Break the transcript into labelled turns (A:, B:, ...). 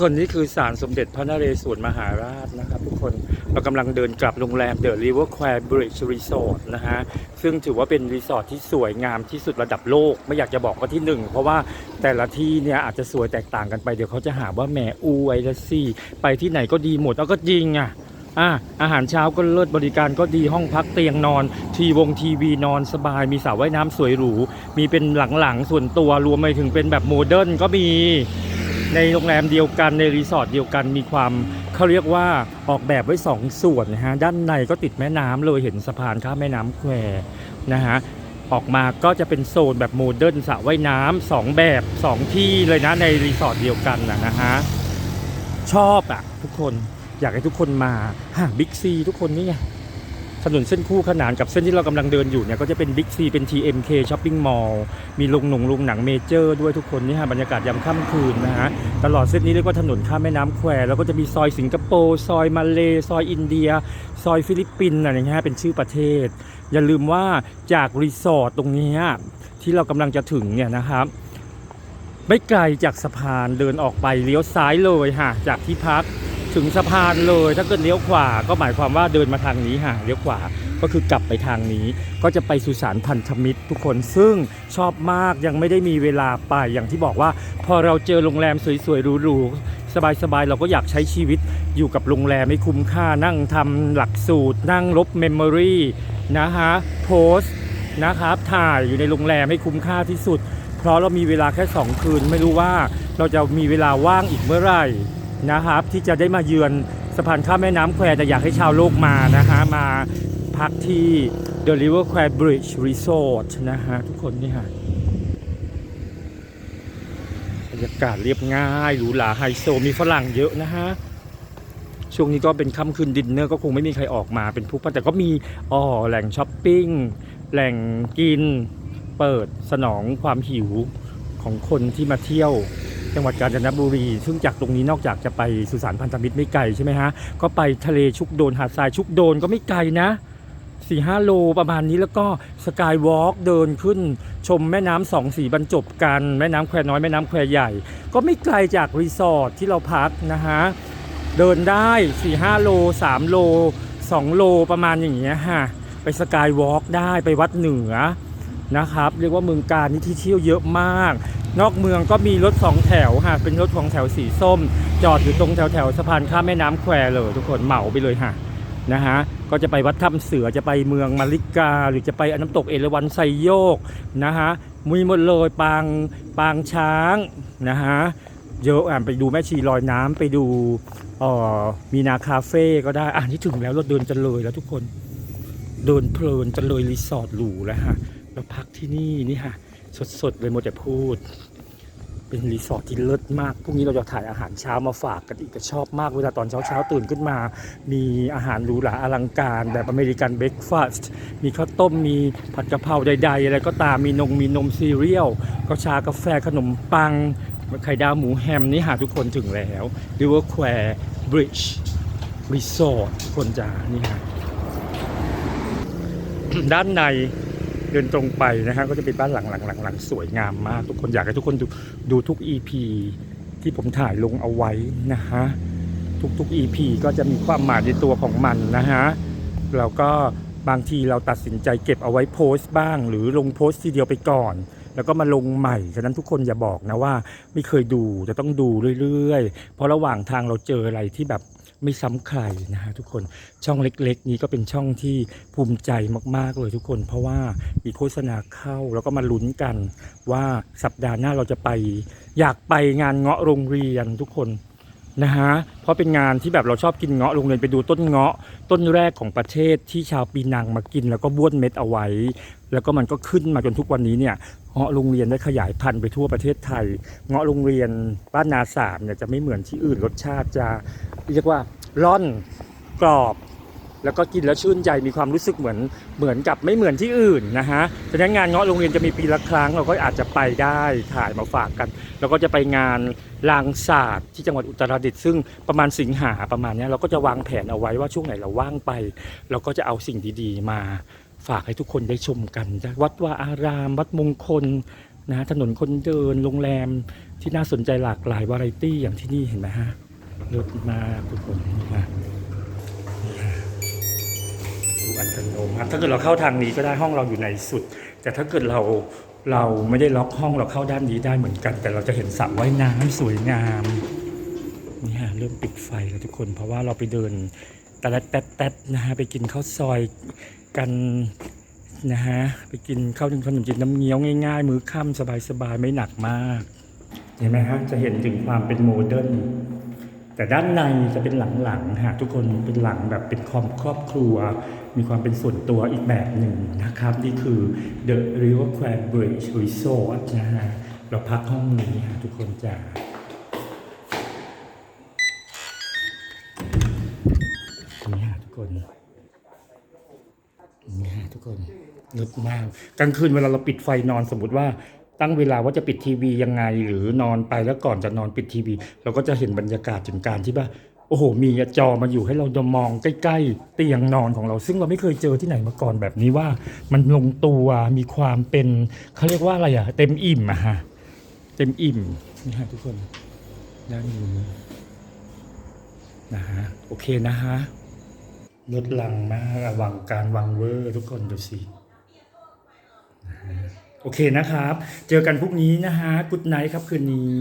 A: คนนี่คือศาลสมเด็จพระนเรศวรมหาราชนะครับทุกคนเรากำลังเดินกลับโรงแรม The River Quay Bridge Resort นะฮะซึ่งถือว่าเป็นรีสอร์ทที่สวยงามที่สุดระดับโลก ไม่อยากจะบอกว่าที่หนึ่งเพราะว่าแต่ละที่เนี่ยอาจจะสวยแตกต่างกันไปเดี๋ยวเขาจะหาว่าแหมอูไอละซี่ไปที่ไหนก็ดีหมดแล้วก็จริงอะอะอาหารเช้าก็เลิศบริการก็ดีห้องพักเตียงนอน ทีวงทีวีนอนสบาย มีสระว่ายน้ำสวยหรู มีเป็นหลังๆส่วนตัวรวมไปถึงเป็นแบบโมเดิร์นก็มี ในโรงแรมเดียวกันในรีสอร์ทเดียวกันมีความเขาเรียกว่าออกแบบไว้สองส่วนนะฮะด้านในก็ติดแม่น้ำเลยเห็นสะพานข้ามแม่น้ำแควนะฮะออกมาก็จะเป็นโซนแบบโมเดิร์นสระว่ายน้ำสองแบบสองที่เลยนะในรีสอร์ทเดียวกันนะฮะชอบอะทุกคนอยากให้ทุกคนมาห่างบิ๊กซีทุกคนนี่ไง ถนนเส้นคู่ขนานกับเส้นที่เรากำลังเดินอยู่เนี่ยก็จะเป็นบิ๊กซีเป็น TMK Shopping Mall มีโรงหนงโรงหนังเมเจอร์ด้วยทุกคนนี่ฮะบรรยากาศยามค่ำคืนนะฮะตลอดเส้นนี้เรียกว่าถนนข้ามแม่น้ำแควแล้วก็จะมีซอยสิงคโปร์ซอยมาเลซอยอินเดีย ซอยฟิลิปปินส์อะไรอย่างเงี้ยเป็นชื่อประเทศ อย่าลืมว่าจากรีสอร์ทตรงนี้ที่เรากำลังจะถึงเนี่ยนะครับไม่ไกลจากสะพานเดินออกไปเลี้ยวซ้ายเลยฮะจากที่พัก ถึงสะพานเลย ถ้าเกิดเลี้ยวขวาก็หมายความว่าเดินมาทางนี้ฮะเลี้ยวขวาก็คือกลับไปทางนี้ ก็จะไปสุสานพันธมิตรทุกคนซึ่งชอบมากยังไม่ได้มีเวลาไปอย่างที่บอกว่า พอเราเจอโรงแรมสวยๆหรูๆสบายๆเราก็อยากใช้ชีวิตอยู่กับโรงแรมให้คุ้มค่านั่งทำหลักสูตร นั่งลบเมมโมรีนะฮะโพสนะครับถ่ายอยู่ในโรงแรมให้คุ้มค่าที่สุด เพราะเรามีเวลาแค่ 2 คืนไม่รู้ว่าเราจะมีเวลาว่างอีกเมื่อไหร่ นะครับ ที่จะได้มาเยือนสะพานข้ามแม่น้ำแควแต่อยากให้ชาวโลกมานะฮะมาพักที่ The River Quay Bridge Resort นะฮะทุกคนนี่ฮะบรรยากาศเรียบง่ายหรูหราไฮโซมีฝรั่งเยอะนะฮะช่วงนี้ก็เป็นค่ำคืนดินเนอร์ก็คงไม่มีใครออกมาเป็นผู้พันแต่ก็มีอ๋อแหล่งช้อปปิ้ง แหล่งกิน เปิดสนองความหิวของคนที่มาเที่ยว จังหวัดกาญจนบุรี ซึ่งจากตรงนี้นอกจากจะไปสุสานพันธมิตรไม่ไกลใช่ไหมฮะ ก็ไปทะเลชุกโดนหาดทรายชุกโดนก็ไม่ไกลนะสี่ห้าโลประมาณนี้แล้วก็สกายวอล์กเดินขึ้นชมแม่น้ำสองสีบรรจบกัน แม่น้ำแควน้อยแม่น้ำแควใหญ่ ก็ไม่ไกลจากรีสอร์ทที่เราพักนะฮะ เดินได้4ี่ห้าโล 3 โล 2 โลประมาณอย่างเงี้ยฮะ ไปสกายวอล์กได้ไปวัดเหนือนะครับ เรียกว่าเมืองการนี่ที่เที่ยวเยอะมาก นอกเมืองก็มีรถสองแถวฮะเป็นรถของแถวสีส้ม จอดอยู่ตรงแถวแถวสะพานข้ามแม่น้ำแควเลย ทุกคนเหมาไปเลยฮะนะฮะก็จะไปวัดถ้ำเสือจะไปเมืองมาริกา หรือจะไปน้ำตกเอราวัณไซโยกนะฮะมีหมดเลยปางปางช้างนะฮะเยอะอะไปดูแม่ชีลอยน้ำไปดูอ่อมีนาคาเฟ่ก็ได้อ่านี่ถึงแล้วราเดินจะเลยแล้วทุกคนเดินเพลินจะเลยรีสอร์ทหรูแล้วฮะเราพักที่นี่นี่ฮะ สดๆเลยหมดแต่พูด เป็นรีสอร์ทที่เลิศมากพรุ่งนี้เราจะถ่ายอาหารเช้ามาฝากกันอีกก็ชอบมากเวลาตอนเช้าๆตื่นขึ้นมา มีอาหารหรูหราอลังการแบบอเมริกันเบรกฟาสต์มีข้าวต้มมีผัดกะเพราใดๆอะไรก็ตามมีนมมีนมซีเรียลก็ชากาแฟขนมปังไข่ดาวหมูแฮมนี่หาทุกคนถึงแล้ว River Quay Bridge Resort ทุกคนจ้านี่ฮะด้านใน เดินตรงไปนะฮะก็จะเป็นบ้านหลังหลังหลังหลังสวยงามมากทุกคนอยากให้ทุกคนดูดูทุก EP ที่ผมถ่ายลงเอาไว้นะฮะทุกๆ EP ก็จะมีความหมายในตัวของมันนะฮะเราก็บางทีเราตัดสินใจเก็บเอาไว้โพสต์บ้าง หรือลงโพสต์ทีเดียวไปก่อน แล้วก็มาลงใหม่ ฉะนั้นทุกคนอย่าบอกนะว่าไม่เคยดูจะต้องดูเรื่อยๆ เพราะระหว่างทางเราเจออะไรที่แบบ ไม่ซ้ำใครนะฮะทุกคนช่องเล็กๆ นี้ก็เป็นช่องที่ภูมิใจมากๆเลยทุกคน เพราะว่ามีโฆษณาเข้าแล้วก็มาลุ้นกัน ว่าสัปดาห์หน้าเราจะไป อยากไปงานเงาะโรงเรียนทุกคนนะฮะเพราะเป็นงานที่แบบเราชอบกินเงาะโรงเรียนไปดูต้นเงาะต้นแรกของประเทศที่ชาวปีนังมากิน แล้วก็บ้วนเม็ดเอาไว้ แล้วก็มันก็ขึ้นมาจนทุกวันนี้เนี่ยเงาะโรงเรียนได้ขยายพันธุ์ไปทั่วประเทศไทย เงาะโรงเรียนบ้านนาสามเนี่ยจะไม่เหมือนที่อื่นรสชาติจะเรียกว่า ร่อนกรอบ แล้วก็กินแล้วชื่นใจมีความรู้สึกเหมือนเหมือนกับไม่เหมือนที่อื่นนะฮะฉะนั้นงานเงาะโรงเรียนจะมีปีละครั้งเราก็อาจจะไปได้ถ่ายมาฝากกัน แล้วก็จะไปงานลางศาสตร์ที่จังหวัดอุตรดิตถ์ซึ่งประมาณสิงหาประมาณเนี้ยเราก็จะวางแผนเอาไว้ว่าช่วงไหนเราว่างไป เราก็จะเอาสิ่งดีๆ มาฝากให้ทุกคนได้ชมกันจากวัดว่าอาราม วัดมงคลนะฮะถนนคนเดินโรงแรมที่น่าสนใจหลากหลายวาไรตี้อย่างที่นี่เห็นไหมฮะ เลิศมาทุกคนนี่ฮะนี่ะดูอัตโนมัติถ้าเกิดเราเข้าทางนี้ก็ได้ห้องเราอยู่ในสุด แต่ถ้าเกิดเราเราไม่ได้ล็อกห้องเราเข้าด้านนี้ได้เหมือนกัน แต่เราจะเห็นสระว่ายน้ำสวยงามนี่ฮะเริ่มปิดไฟแล้วทุกคน เพราะว่าเราไปเดินตะลัดแต๊ดแต๊ดนะฮะไปกินข้าวซอยกันนะฮะไปกินข้าวถึงขนมจีนน้ำเงี้ยวง่ายๆ มือค่ำสบายๆ ไม่หนักมาก เห็นไหมฮะจะเห็นถึงความเป็นโมเดิร์น แต่ด้านในจะเป็นหลังๆฮะทุกคนเป็นหลังแบบเป็นครอบครอบครัว มีความเป็นส่วนตัวอีกแบบหนึ่งนะครับ นี่คือ The River Quay Bridge Resort นะฮะเราพักห้องนี้ฮะทุกคนจะนี่ฮะทุกคนนี่ฮะทุกคนลึกมากกลางคืนเวลาเราปิดไฟนอนสมมติว่า ตั้งเวลาว่าจะปิดทีวียังไง หรือนอนไปแล้วก่อนจะนอนปิดทีวี เราก็จะเห็นบรรยากาศถึงการที่ว่าโอ้โห มีจอมาอยู่ให้เราจะมองใกล้ๆเตียงนอนของเรา ซึ่งเราไม่เคยเจอที่ไหนมาก่อนแบบนี้ว่า มันลงตัวมีความเป็นเขาเรียกว่าอะไรอะเต็มอิ่มอะฮะเต็มอิ่มนี่ฮะทุกคนด้านนี้นะฮะโอเคนะฮะลดลังมากระวังการวังเวอร์ทุกคนดูสิ โอเคนะครับ เจอกันพรุ่งนี้นะฮะกุดไนท์ครับคืนนี้